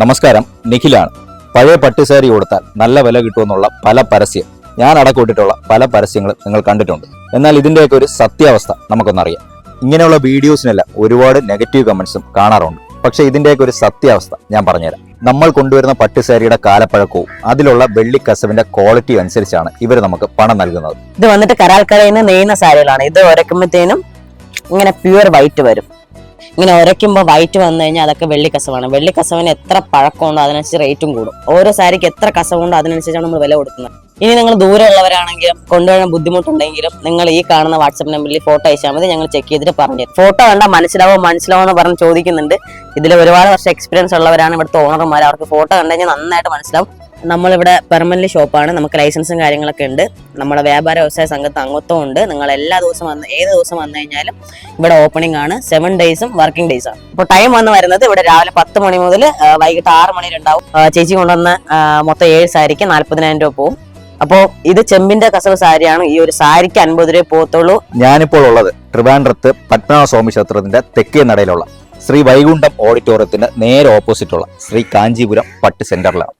നമസ്കാരം. നിഖിലാണ്. പഴയ പട്ടുസാരി കൊടുത്താൽ നല്ല വില കിട്ടുമെന്നുള്ള പല പരസ്യം. ഞാൻ അടക്കൂട്ടിട്ടുള്ള പല പരസ്യങ്ങളും നിങ്ങൾ കണ്ടിട്ടുണ്ട്. എന്നാൽ ഇതിന്റെയൊക്കെ ഒരു സത്യാവസ്ഥ നമുക്കൊന്നറിയാം. ഇങ്ങനെയുള്ള വീഡിയോസിനെല്ലാം ഒരുപാട് നെഗറ്റീവ് കമന്റ്സും കാണാറുണ്ട്. പക്ഷേ ഇതിന്റെയൊക്കെ ഒരു സത്യാവസ്ഥ ഞാൻ പറഞ്ഞുതരാം. നമ്മൾ കൊണ്ടുവരുന്ന പട്ടുസാരിയുടെ കാലപ്പഴക്കവും അതിലുള്ള വെള്ളിക്കസവിന്റെ ക്വാളിറ്റി അനുസരിച്ചാണ് ഇവർ നമുക്ക് പണം നൽകുന്നത്. ഇത് വന്നിട്ട് കരാൽക്കടയിൽ നിന്ന് നെയ്യുന്ന സാരികളാണ്. ഇത് ഉരക്കുമ്പോഴത്തേനും ഇങ്ങനെ പ്യുവർ വൈറ്റ് വരും. ഇങ്ങനെ ഉരയ്ക്കുമ്പോൾ വൈറ്റ് വന്നു കഴിഞ്ഞാൽ അതൊക്കെ വെള്ളിക്കസവാണ് വെള്ളിക്കസവിന് എത്ര പഴക്കമുണ്ടോ അതിനനുസരിച്ച് റേറ്റും കൂടും. ഓരോ സാരിക്ക് എത്ര കസവുണ്ടോ അതിനനുസരിച്ചാണ് നമ്മൾ വില കൊടുക്കുന്നത്. ഇനി നിങ്ങൾ ദൂരമുള്ളവരാണെങ്കിലും കൊണ്ടുവരാൻ ബുദ്ധിമുട്ടുണ്ടെങ്കിലും നിങ്ങൾ ഈ കാണുന്ന വാട്സപ്പ് നമ്പറിൽ ഫോട്ടോ അയച്ചാൽ മതി ഞങ്ങൾ ചെക്ക് ചെയ്തിട്ട് പറഞ്ഞു ഫോട്ടോ കണ്ടാൽ മനസ്സിലാവോ മനസ്സിലാവോ എന്ന് പറഞ്ഞ് ചോദിക്കുന്നുണ്ട്. ഇതിൽ ഒരുപാട് വർഷം എക്സ്പീരിയൻസ് ഉള്ളവരാണ് ഇവിടുത്തെ ഓണർമാർ അവർക്ക് ഫോട്ടോ കണ്ടുകഴിഞ്ഞാൽ നന്നായിട്ട് മനസ്സിലാവും. നമ്മളിവിടെ പെർമനന്റ് ഷോപ്പാണ് നമുക്ക് ലൈസൻസും കാര്യങ്ങളൊക്കെ ഉണ്ട്. നമ്മുടെ വ്യാപാര വ്യവസായ സംഘത്ത് അംഗത്വം ഉണ്ട്. നിങ്ങൾ എല്ലാ ദിവസം വന്ന് ഏത് ദിവസം വന്നു കഴിഞ്ഞാലും ഇവിടെ ഓപ്പണിംഗ് ആണ്. സെവൻ ഡേയ്സും വർക്കിംഗ് ഡേയ്സ് ആണ്. ഇപ്പോൾ ടൈം വന്ന് വരുന്നത് ഇവിടെ രാവിലെ പത്ത് മണി മുതൽ വൈകിട്ട് ആറ് മണി ഉണ്ടാവും. ചേച്ചി കൊണ്ടുവന്ന മൊത്തം ഏഴ് സാരിക്ക് നാല്പതിനായിരം രൂപ പോവും. അപ്പോൾ ഇത് ചെമ്പിന്റെ കസവ് സാരിയാണ്. ഈ ഒരു സാരിക്ക് അൻപത് രൂപ പോകത്തുള്ളൂ. ഞാനിപ്പോൾ ഉള്ളത് ട്രിവാൻഡ്രത്ത് പത്മനാഭ സ്വാമി ക്ഷേത്രത്തിന്റെ തെക്കേ നടയിലുള്ള ശ്രീ വൈകുണ്ഠം ഓഡിറ്റോറിയത്തിന് നേരെ ഓപ്പോസിറ്റുള്ള ശ്രീ കാഞ്ചീപുരം പട്ട് സെന്ററിലാണ്